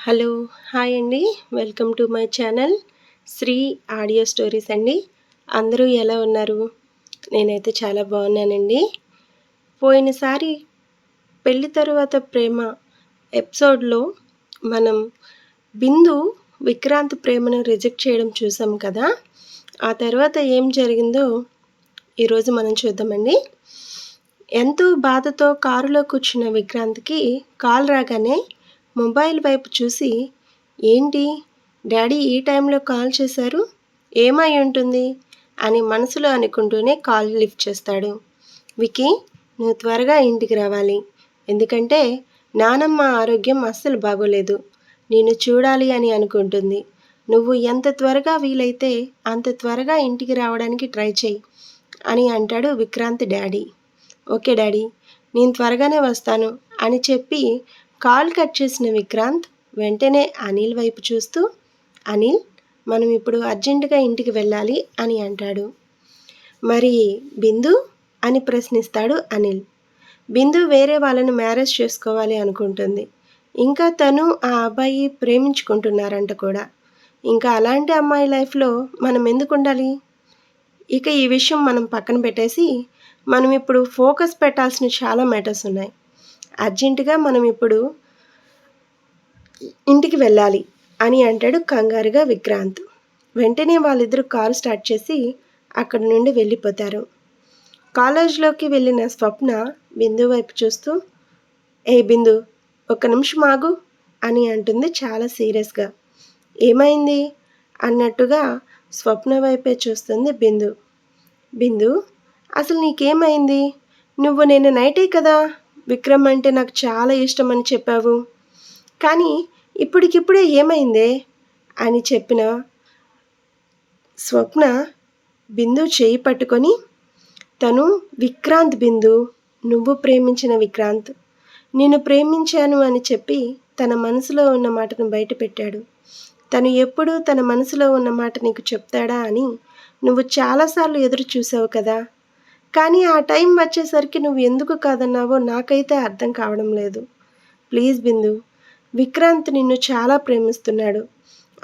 Hello hi అండి. Welcome to my channel Sri audio stories అండి. అందరూ ఎలా ఉన్నారు? నేనైతే చాలా బాగున్నానండి. పోయినసారి పెళ్ళి తరువాత ప్రేమ ఎపిసోడ్లో మనం బిందు విక్రాంత్ ప్రేమను రిజెక్ట్ చేయడం చూసాం కదా? ఆ తర్వాత ఏం జరిగిందో ఈరోజు మనం చూద్దామండి. ఎంతో బాధతో కారులో కూర్చున్న విక్రాంత్కి కాల్ రాగానే మొబైల్ వైపు చూసి ఏంటి? డాడీ ఈ టైంలో కాల్ చేశారు? ఏమై ఉంటుంది? అని మనసులో అనుకుంటూనే కాల్ లిఫ్ట్ చేస్తాడు. వికీ నువ్వు త్వరగా ఇంటికి రావాలి. ఎందుకంటే నానమ్మ ఆరోగ్యం అస్సలు బాగోలేదు. నేను చూడాలి అని అనుకుంటుంది. నువ్వు ఎంత త్వరగా వీలైతే అంత త్వరగా ఇంటికి రావడానికి ట్రై చేయి అని అంటాడు విక్రాంత్ డాడీ. ఓకే డాడీ నేను త్వరగానే వస్తాను అని చెప్పి కాల్ కట్ చేసిన విక్రాంత్ వెంటనే అనిల్ వైపు చూస్తూ అనిల్ మనం ఇప్పుడు అర్జెంటుగా ఇంటికి వెళ్ళాలి అని అంటాడు. మరి బిందు? అని ప్రశ్నిస్తాడు అనిల్. బిందు వేరే వాళ్ళను మ్యారేజ్ చేసుకోవాలి అనుకుంటుంది. ఇంకా తను ఆ అబ్బాయి ప్రేమించుకుంటున్నారంట కూడా. ఇంకా అలాంటి అమ్మాయి లైఫ్లో మనం ఎందుకు ఉండాలి? ఇక ఈ విషయం మనం పక్కన పెట్టేసి మనం ఇప్పుడు ఫోకస్ పెట్టాల్సిన చాలా మ్యాటర్స్ ఉన్నాయి. అర్జెంటుగా మనం ఇప్పుడు ఇంటికి వెళ్ళాలి అని అంటాడు కంగారుగా విక్రాంత్. వెంటనే వాళ్ళిద్దరూ కారు స్టార్ట్ చేసి అక్కడి నుండి వెళ్ళిపోతారు. కాలేజ్లోకి వెళ్ళిన స్వప్న బిందు వైపు చూస్తూ ఏ బిందు ఒక నిమిషం ఆగు అని అంటుంది చాలా సీరియస్గా. ఏమైంది? అన్నట్టుగా స్వప్న వైపే చూస్తుంది బిందు. బిందు అసలు నీకేమైంది? నువ్వు నేను నైటే కదా? విక్రమ్ అంటే నాకు చాలా ఇష్టం అని చెప్పావు. కానీ ఇప్పటికిప్పుడే ఏమైందే అని చెప్పిన స్వప్న బిందు చేయి పట్టుకొని తను విక్రాంత్ బిందు నువ్వు ప్రేమించిన విక్రాంత్ నేను ప్రేమించాను అని చెప్పి తన మనసులో ఉన్న మాటను బయటపెట్టాడు తను ఎప్పుడు తన మనసులో ఉన్న మాట నీకు చెప్తాడా అని నువ్వు చాలాసార్లు ఎదురు చూసావు కదా. కానీ ఆ టైం వచ్చేసరికి నువ్వు ఎందుకు కాదన్నావో నాకైతే అర్థం కావడం లేదు. ప్లీజ్ బిందు విక్రాంత్ నిన్ను చాలా ప్రేమిస్తున్నాడు.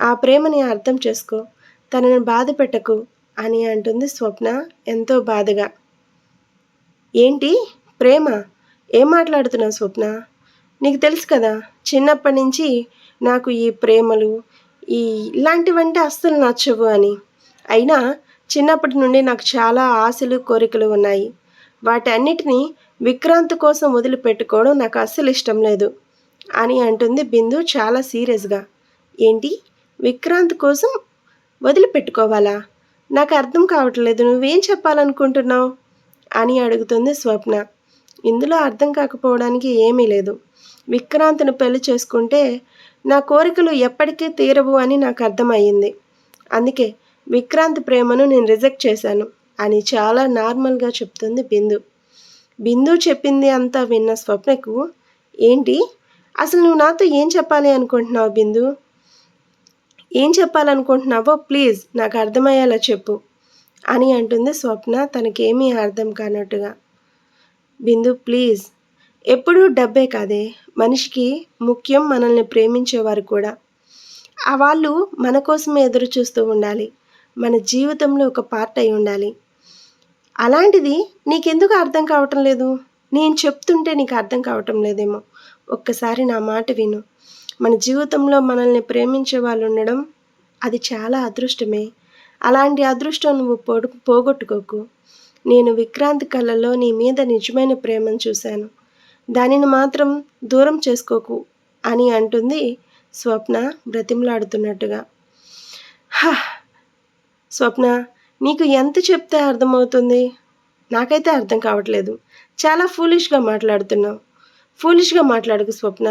ఆ ప్రేమని అర్థం చేసుకో. తనను బాధ పెట్టకు అని అంటుంది స్వప్న ఎంతో బాధగా. ఏంటి? ప్రేమ? ఏం మాట్లాడుతున్నావు స్వప్న? నీకు తెలుసు కదా చిన్నప్పటి నుంచి నాకు ఈ ప్రేమలు ఈ ఇలాంటివంటే అస్సలు నచ్చవు అని. అయినా చిన్నప్పటి నుండి నాకు చాలా ఆశలు కోరికలు ఉన్నాయి. వాటన్నిటినీ విక్రాంత్ కోసం వదిలిపెట్టుకోవడం నాకు అస్సలు ఇష్టం లేదు. అని అంటుంది బిందు చాలా సీరియస్గా. ఏంటి? విక్రాంత్ కోసం వదిలిపెట్టుకోవాలా? నాకు అర్థం కావట్లేదు నువ్వేం చెప్పాలనుకుంటున్నావు? అని అడుగుతుంది స్వప్న. ఇందులో అర్థం కాకపోవడానికి ఏమీ లేదు. విక్రాంత్ను పెళ్ళి చేసుకుంటే నా కోరికలు ఎప్పటికీ తీరవు అని నాకు అర్థమయ్యింది. అందుకే విక్రాంత్ ప్రేమను నేను రిజెక్ట్ చేశాను అని చాలా నార్మల్గా చెప్తుంది బిందు. బిందు చెప్పింది అంతా విన్న స్వప్నకు ఏంటి? అసలు నువ్వు నాతో ఏం చెప్పాలి అనుకుంటున్నావు బిందు? ఏం చెప్పాలనుకుంటున్నావో ప్లీజ్ నాకు అర్థమయ్యేలా చెప్పు అని అంటుంది స్వప్న తనకేమీ అర్థం కానట్టుగా. బిందు ప్లీజ్ ఎప్పుడూ డబ్బే కాదే మనిషికి ముఖ్యం మనల్ని ప్రేమించేవారు కూడా. ఆ వాళ్ళు మన కోసమే ఎదురు చూస్తూ ఉండాలి మన జీవితంలో ఒక పార్ట్ అయి ఉండాలి. అలాంటిది నీకెందుకు అర్థం కావటం లేదు? నేను చెప్తుంటే నీకు అర్థం కావటం లేదేమో. ఒక్కసారి నా మాట విను. మన జీవితంలో మనల్ని ప్రేమించే వాళ్ళు ఉండడం అది చాలా అదృష్టమే. అలాంటి అదృష్టం నువ్వు పోడు పోగొట్టుకోకు. నేను విక్రాంత్ కళ్ళలో నీ మీద నిజమైన ప్రేమను చూశాను. దానిని మాత్రం దూరం చేసుకోకు అని అంటుంది స్వప్న బ్రతిమలాడుతున్నట్టుగా. హా! స్వప్న నీకు ఎంత చెప్తే అర్థమవుతుంది? నాకైతే అర్థం కావట్లేదు. చాలా ఫూలిష్గా మాట్లాడుతున్నావు. ఫూలిష్గా మాట్లాడుకు స్వప్న.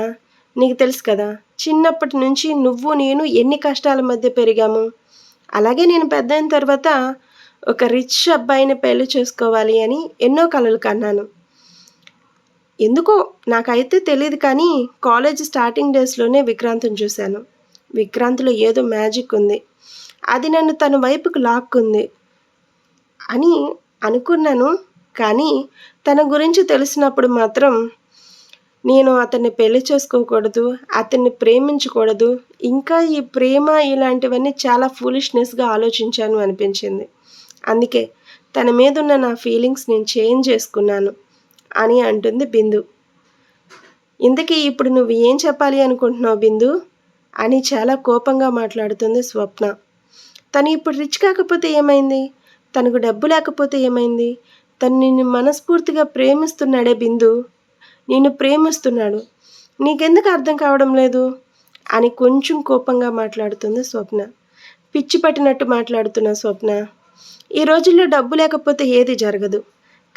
నీకు తెలుసు కదా చిన్నప్పటి నుంచి నువ్వు నేను ఎన్ని కష్టాల మధ్య పెరిగాము. అలాగే నేను పెద్ద అయిన తర్వాత ఒక రిచ్ అబ్బాయిని పెళ్ళి చేసుకోవాలి అని ఎన్నో కలలు కన్నాను. ఎందుకో నాకైతే తెలియదు కానీ కాలేజ్ స్టార్టింగ్ డేస్లోనే విక్రాంత్ని చూశాను. విక్రాంత్లో ఏదో మ్యాజిక్ ఉంది. అది నన్ను తన వైపుకు లాక్కుంది అని అనుకున్నాను కానీ తన గురించి తెలిసినప్పుడు మాత్రం నేను అతన్ని పెళ్ళి చేసుకోకూడదు అతన్ని ప్రేమించకూడదు. ఇంకా ఈ ప్రేమ ఇలాంటివన్నీ చాలా ఫూలిష్నెస్గా ఆలోచించాను అనిపించింది. అందుకే తన మీద ఉన్న నా ఫీలింగ్స్ నేను చేంజ్ చేసుకున్నాను అని అంటుంది బిందు. ఇంతకీ ఇప్పుడు నువ్వు ఏం చెప్పాలి అనుకుంటున్నావు బిందు? అని చాలా కోపంగా మాట్లాడుతుంది స్వప్న. తను ఇప్పుడు రిచ్ కాకపోతే ఏమైంది? తనకు డబ్బు లేకపోతే ఏమైంది? తను నిన్ను మనస్ఫూర్తిగా ప్రేమిస్తున్నాడే బిందు. నిన్ను ప్రేమిస్తున్నాడు. నీకెందుకు అర్థం కావడం లేదు? అని కొంచెం కోపంగా మాట్లాడుతుంది స్వప్న. పిచ్చి పట్టినట్టు మాట్లాడుతున్న స్వప్న. ఈ రోజుల్లో డబ్బు లేకపోతే ఏది జరగదు.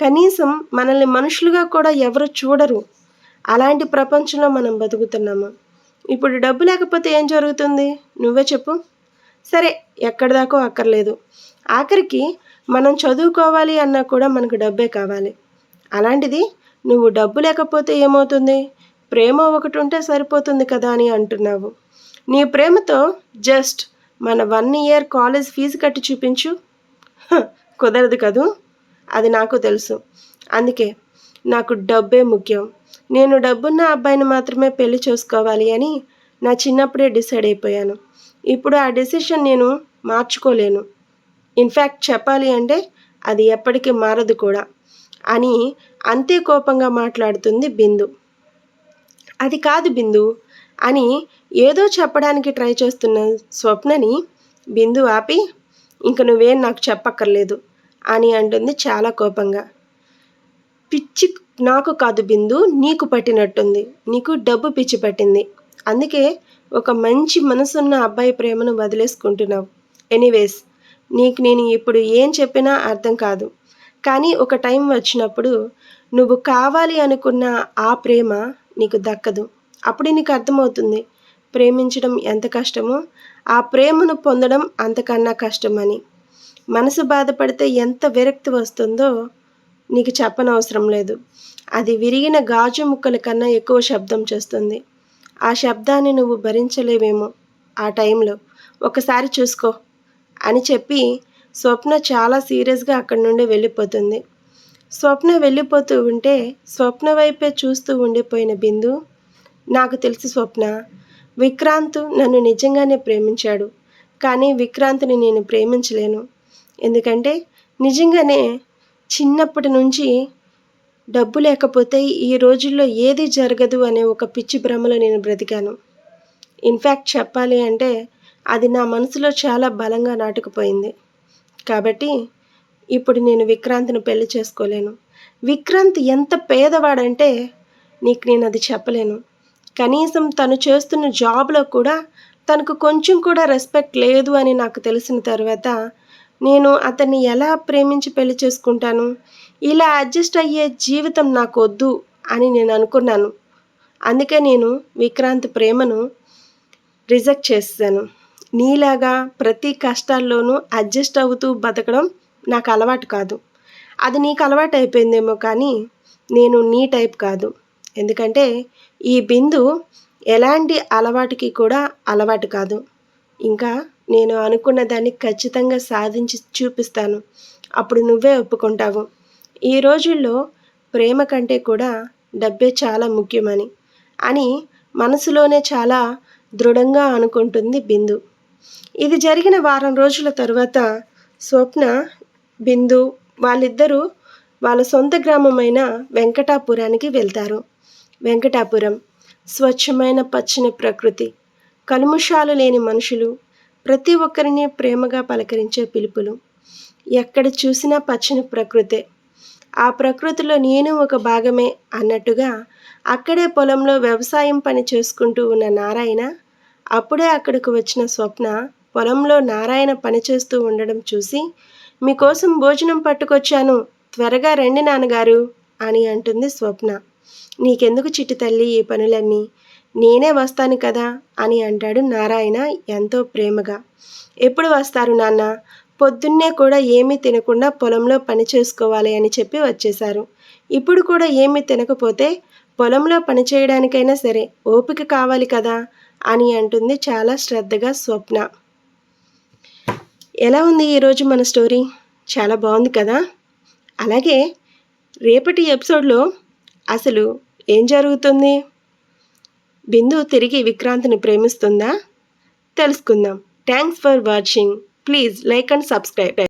కనీసం మనల్ని మనుషులుగా కూడా ఎవరు చూడరు. అలాంటి ప్రపంచంలో మనం బతుకుతున్నాము? ఇప్పుడు డబ్బు లేకపోతే ఏం జరుగుతుంది? నువ్వే చెప్పు. సరే ఎక్కడి దాకో అక్కర్లేదు. ఆఖరికి మనం చదువుకోవాలి అన్నా కూడా మనకు డబ్బే కావాలి. అలాంటిది నువ్వు డబ్బు లేకపోతే ఏమవుతుంది? ప్రేమ ఒకటి ఉంటే సరిపోతుంది కదా అని అంటున్నావు. నీ ప్రేమతో జస్ట్ మన వన్ ఇయర్ కాలేజ్ ఫీజు కట్టి చూపించు. కుదరదు కదూ? అది నాకు తెలుసు. అందుకే నాకు డబ్బే ముఖ్యం. నేను డబ్బున్న అబ్బాయిని మాత్రమే పెళ్ళి చేసుకోవాలి అని నా చిన్నప్పుడే డిసైడ్ అయిపోయాను. ఇప్పుడు ఆ డెసిషన్ నేను మార్చుకోలేను. ఇన్ఫ్యాక్ట్ చెప్పాలి అంటే అది ఎప్పటికీ మారదు కూడా. అని అంతే కోపంగా మాట్లాడుతుంది బిందు. అది కాదు బిందు అని ఏదో చెప్పడానికి ట్రై చేస్తున్న స్వప్నని బిందు ఆపి ఇంక నువ్వేం నాకు చెప్పక్కర్లేదు అని అంటుంది చాలా కోపంగా. పిచ్చి నాకు కాదు బిందు నీకు పట్టినట్టుంది నీకు డబ్బు పిచ్చి పట్టింది. అందుకే ఒక మంచి మనసున్న అబ్బాయి ప్రేమను వదిలేసుకుంటున్నావు. ఎనీవేస్ నీకు నేను ఇప్పుడు ఏం చెప్పినా అర్థం కాదు. కానీ ఒక టైం వచ్చినప్పుడు నువ్వు కావాలి అనుకున్న ఆ ప్రేమ నీకు దక్కదు. అప్పుడు నీకు అర్థమవుతుంది ప్రేమించడం ఎంత కష్టమో ఆ ప్రేమను పొందడం అంతకన్నా కష్టమని. మనసు బాధపడితే ఎంత విరక్తి వస్తుందో నీకు చెప్పనవసరం లేదు. అది విరిగిన గాజు ముక్కల కన్నా ఎక్కువ శబ్దం చేస్తుంది. ఆ శబ్దాన్ని నువ్వు భరించలేవేమో ఆ టైంలో. ఒకసారి చూసుకో అని చెప్పి స్వప్న చాలా సీరియస్గా అక్కడి నుండి వెళ్ళిపోతుంది. స్వప్న వెళ్ళిపోతూ ఉంటే స్వప్న వైపే చూస్తూ ఉండిపోయిన బిందు నాకు తెలుసు స్వప్న విక్రాంత్ నన్ను నిజంగానే ప్రేమించాడు కానీ విక్రాంత్ని నేను ప్రేమించలేను. ఎందుకంటే నిజంగానే చిన్నప్పటి నుంచి డబ్బు లేకపోతే ఈ రోజుల్లో ఏది జరగదు అనే ఒక పిచ్చి భ్రమలో నేను బ్రతికాను. ఇన్ఫ్యాక్ట్ చెప్పాలి అంటే అది నా మనసులో చాలా బలంగా నాటుకుపోయింది. కాబట్టి ఇప్పుడు నేను విక్రాంత్ను పెళ్ళి చేసుకోలేను. విక్రాంత్ ఎంత పేదవాడంటే నీకు నేను అది చెప్పలేను. కనీసం తను చేస్తున్న జాబ్లో కూడా తనకు కొంచెం కూడా రెస్పెక్ట్ లేదు అని నాకు తెలిసిన తర్వాత నేను అతన్ని ఎలా ప్రేమించి పెళ్ళి చేసుకుంటాను? ఇలా అడ్జస్ట్ అయ్యే జీవితం నాకు వద్దు అని నేను అనుకున్నాను. అందుకే నేను విక్రాంత్ ప్రేమను రిజెక్ట్ చేశాను. నీలాగా ప్రతి కష్టాల్లోనూ అడ్జస్ట్ అవుతూ బతకడం నాకు అలవాటు కాదు. అది నీకు అలవాటు అయిపోయిందేమో కానీ నేను నీ టైప్ కాదు. ఎందుకంటే ఈ బిందు ఎలాంటి అలవాటుకి కూడా అలవాటు కాదు. ఇంకా నేను అనుకున్న దాన్ని ఖచ్చితంగా సాధించి చూపిస్తాను. అప్పుడు నువ్వే ఒప్పుకుంటావు. ఈ రోజుల్లో ప్రేమ కంటే కూడా డబ్బే చాలా ముఖ్యమని అని మనసులోనే చాలా దృఢంగా అనుకుంటుంది బిందు. ఇది జరిగిన వారం రోజుల తరువాత స్వప్న బిందు వాళ్ళిద్దరూ వాళ్ళ సొంత గ్రామమైన వెంకటాపురానికి వెళ్తారు. వెంకటాపురం స్వచ్ఛమైన పచ్చని ప్రకృతి కలుముషాలు లేని మనుషులు ప్రతి ఒక్కరిని ప్రేమగా పలకరించే పిలుపులు. ఎక్కడ చూసినా పచ్చని ప్రకృతే. ఆ ప్రకృతిలో నేను ఒక భాగమే అన్నట్టుగా అక్కడే పొలంలో వ్యవసాయం పని చేసుకుంటూ ఉన్న నారాయణ అప్పుడే అక్కడికి వచ్చిన స్వప్న పొలంలో నారాయణ పనిచేస్తూ ఉండడం చూసి మీకోసం భోజనం పట్టుకొచ్చాను. త్వరగా రండి నాన్నగారు అని అంటుంది స్వప్న. నీకెందుకు చిట్టి తల్లి ఈ పనులన్నీ? నేనే వస్తాను కదా అని అంటాడు నారాయణ ఎంతో ప్రేమగా. ఎప్పుడు వస్తారు నాన్న? పొద్దున్నే కూడా ఏమీ తినకుండా పొలంలో పని చేసుకోవాలి అని చెప్పి వచ్చేశారు. ఇప్పుడు కూడా ఏమీ తినకపోతే పొలంలో పనిచేయడానికైనా సరే ఓపిక కావాలి కదా అని అంటుంది చాలా శ్రద్ధగా స్వప్న. ఎలా ఉంది ఈరోజు మన స్టోరీ? చాలా బాగుంది కదా? అలాగే రేపటి ఎపిసోడ్లో అసలు ఏం జరుగుతుంది? బిందు తిరిగి విక్రాంత్ని ప్రేమిస్తుందా? తెలుసుకుందాం. Thanks for watching. Please like and subscribe.